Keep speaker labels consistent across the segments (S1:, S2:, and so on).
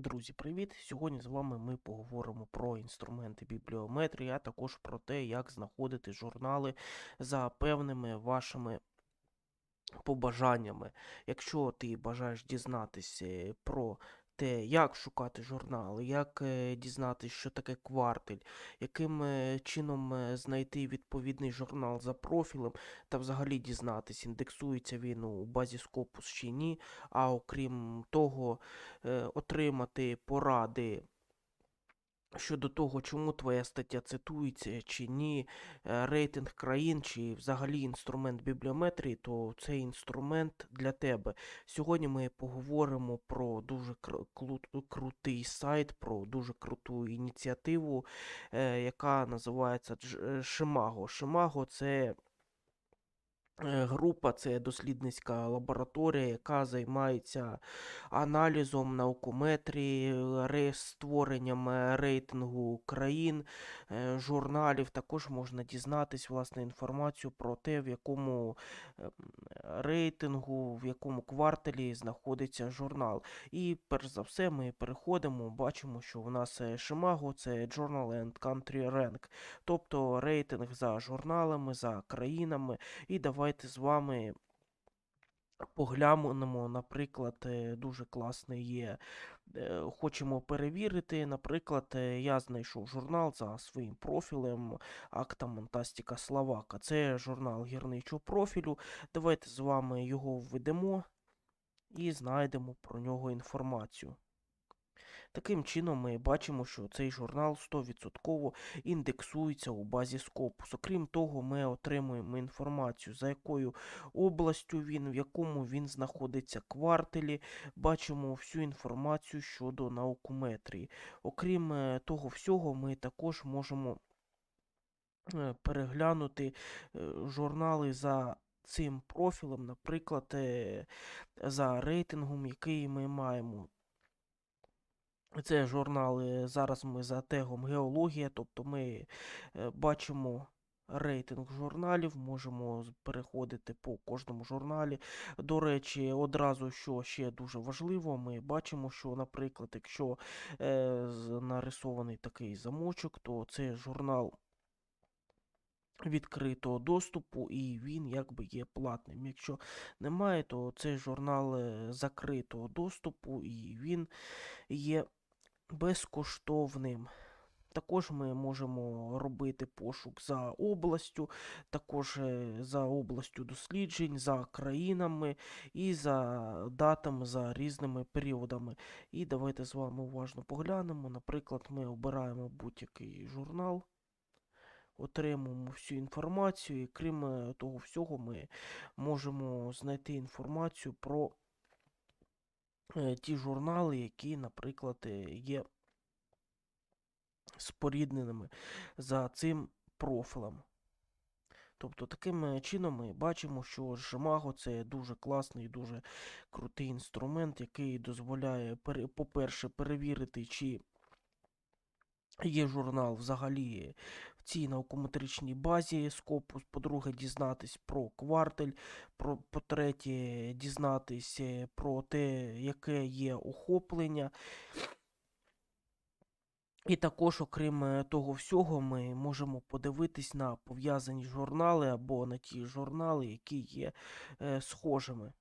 S1: Друзі, привіт! Сьогодні з вами ми поговоримо про інструменти бібліометрії, а також про те, як знаходити журнали за певними вашими побажаннями. Якщо ти бажаєш дізнатися про те, як шукати журнали, як е, дізнатися, що таке квартель, яким е, чином е, знайти відповідний журнал за профілем, та взагалі дізнатись, індексується він у базі Scopus чи ні, а окрім того, отримати поради щодо того, чому твоя стаття цитується чи ні, е, рейтинг країн чи взагалі інструмент бібліометрії, то цей інструмент для тебе. Сьогодні ми поговоримо про дуже крутий сайт, про дуже круту ініціативу, е, яка називається е, Shimago. Shimago – це Група це дослідницька лабораторія, яка займається аналізом наукометрії, ре- створенням е, рейтингу країн, е, журналів. Також можна дізнатись власне інформацію про те, в якому е, рейтингу, в якому кварталі знаходиться журнал. І перш за все ми переходимо, бачимо, що у нас е, Shimago – це Journal and Country Rank, тобто рейтинг за журналами, за країнами. І давайте з вами поглянемо, наприклад, е, дуже класний є. е, Хочемо перевірити. Наприклад, е, я знайшов журнал за своїм профілем Акта Монтастіка Словака. Це журнал гірничого профілю. Давайте з вами його введемо і знайдемо про нього інформацію. Таким чином, ми бачимо, що цей журнал 100% індексується у базі Scopus. Окрім того, ми отримуємо інформацію, за якою областю він, в якому він знаходиться кварталі. Бачимо всю інформацію щодо наукометрії. Окрім е, того всього, ми також можемо е, переглянути е, журнали за цим профілем, наприклад, за рейтингом, який ми маємо. Це журнали. Зараз ми за тегом геологія, тобто ми е, бачимо рейтинг журналів, можемо переходити по кожному журналі. До речі, одразу, що ще дуже важливо, ми бачимо, що, наприклад, якщо е, нарисований такий замочок, то це журнал відкритого доступу, і він якби є платним. Якщо немає, то це журнал е, закритого доступу, і він є безкоштовним. Також ми можемо робити пошук за областю, також е, за областю досліджень, за країнами і за датами, за різними періодами. І давайте з вами уважно поглянемо. Наприклад, ми обираємо будь-який журнал, отримуємо всю інформацію, і крім е, того всього, ми можемо знайти інформацію про ті журнали, які, наприклад, е, є спорідненими за цим профілем. Тобто таким е, чином ми бачимо, що Shimago це дуже класний, дуже крутий інструмент, який дозволяє, по-перше, перевірити, чи є журнал взагалі цій наукометричній базі Scopus, по-друге, дізнатись про кварталь, про, по-третє, дізнатись е, про те, яке є охоплення. І також, окрім е, того всього, ми можемо подивитись на пов'язані журнали або на ті журнали, які є е, схожими.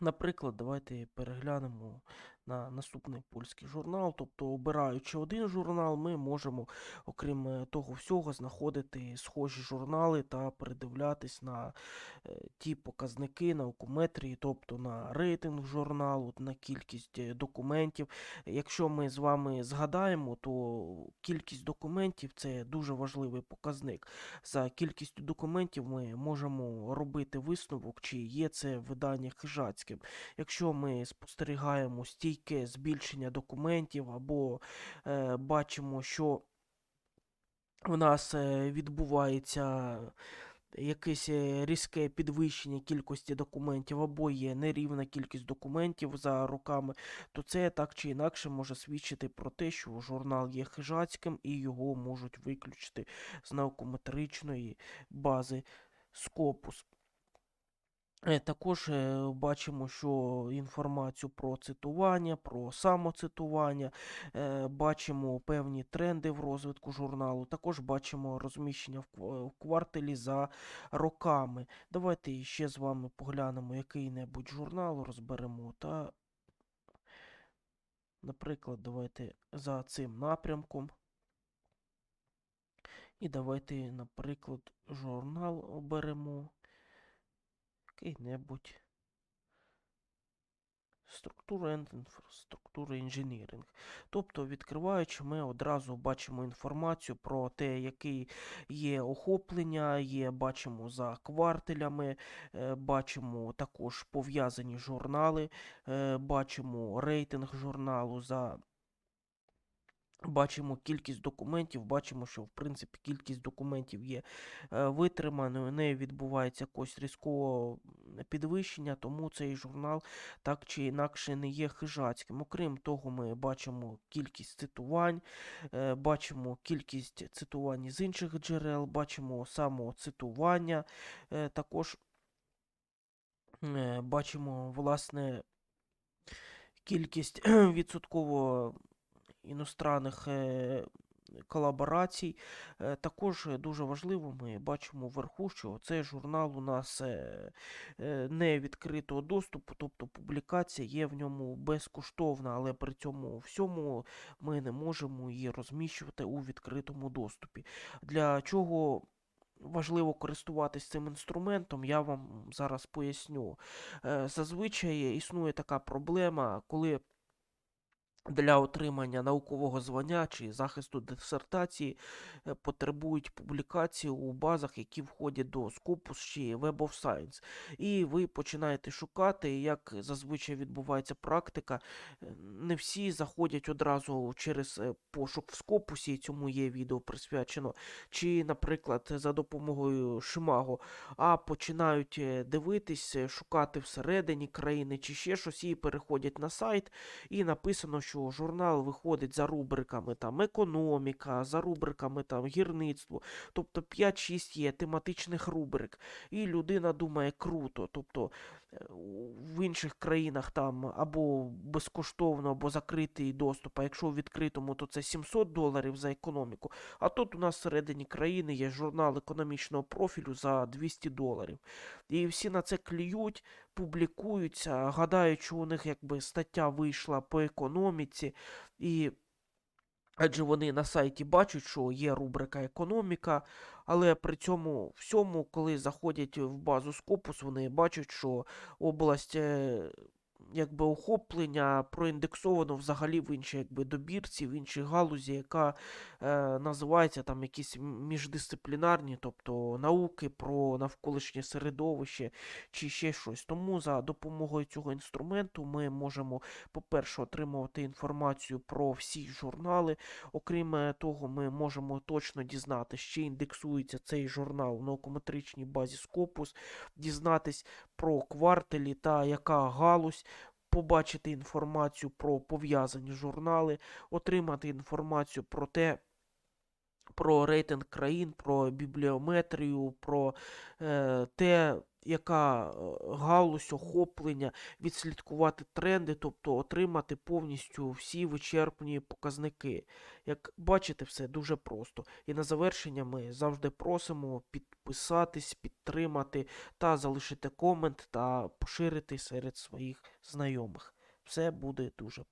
S1: Наприклад, давайте переглянемо на наступний польський журнал. Тобто, обираючи один журнал, ми можемо, окрім е, того всього, знаходити схожі журнали та передивлятись на е, ті показники наукометрії, тобто на рейтинг журналу, на кількість е, документів. Якщо ми з вами згадаємо, то кількість документів це дуже важливий показник. За кількістю документів ми можемо робити висновок, чи є це видання хижацьким. Якщо ми спостерігаємо стійке збільшення документів або е, бачимо, що в нас е, відбувається якесь е, різке підвищення кількості документів, або є нерівна кількість документів за роками, то це так чи інакше може свідчити про те, що журнал є хижацьким і його можуть виключити з наукометричної бази Scopus. Е, Також е, бачимо, що інформацію про цитування, про самоцитування, е, бачимо певні тренди в розвитку журналу, також бачимо розміщення в кв- в кварталі за роками. Давайте ще з вами поглянемо який-небудь журнал, розберемо та, наприклад, давайте за цим напрямком. І давайте, наприклад, журнал оберемо. Який-небудь. Структура and інфраструктура інженіринг. Тобто, відкриваючи, ми одразу бачимо інформацію про те, який є охоплення, є, бачимо за квартелями, е, бачимо також пов'язані журнали, е, бачимо рейтинг журналу за. Бачимо кількість документів, бачимо, що в принципі кількість документів є е, витриманою, не відбувається якогось різкого підвищення, тому цей журнал так чи інакше не є хижацьким. Окрім того, ми бачимо кількість цитувань, е, бачимо кількість цитувань з інших джерел, бачимо самоцитування, е, також бачимо, власне, кількість відсотково іностранних е, колаборацій. Е, Також дуже важливо, ми бачимо вверху, що цей журнал у нас е, не відкритого доступу, тобто публікація є в ньому безкоштовна, але при цьому всьому ми не можемо її розміщувати у відкритому доступі. Для чого важливо користуватись цим інструментом, я вам зараз поясню. Зазвичай існує така проблема, коли для отримання наукового звання чи захисту дисертації е, потребують публікації у базах, які входять до Scopus чи Web of Science. І ви починаєте шукати, як зазвичай відбувається практика. е, Не всі заходять одразу через е, пошук в Scopus, і цьому є відео присвячено, чи, наприклад, за допомогою Шимаго, а починають дивитись, шукати всередині країни чи ще щось, і переходять на сайт, і написано, що журнал виходить за рубриками там економіка, за рубриками там гірництво, тобто 5-6 є тематичних рубрик. І людина думає круто. Тобто в інших країнах там або безкоштовно, або закритий доступ. А якщо у відкритому, то це 700 доларів за економіку. А тут у нас всередині країни є журнал економічного профілю за 200 доларів. І всі на це клюють, публікуються, гадають, що у них якби стаття вийшла по економіці, і адже вони на сайті бачать, що є рубрика економіка, але при цьому всьому, коли заходять в базу Скопус, вони бачать, що область е, якби охоплення проіндексовано взагалі в іншій якби добірці, в іншій галузі, яка е, називається там якісь міждисциплінарні, тобто науки про навколишнє середовище чи ще щось. Тому за допомогою цього інструменту ми можемо, по-перше, отримувати інформацію про всі журнали. Окрім е, того, ми можемо точно дізнатися, чи індексується цей журнал в наукометричній базі Scopus, дізнатись про квартелі та яка галузь. Побачити інформацію про пов'язані журнали, отримати інформацію про те, про рейтинг країн, про бібліометрію, про е, те, яка е, галузь охоплення, відслідкувати тренди, тобто отримати повністю всі вичерпні показники. Як бачите, все дуже просто. І на завершення ми завжди просимо підписатись, підтримати та залишити комент та поширити серед своїх знайомих. Все буде дуже просто.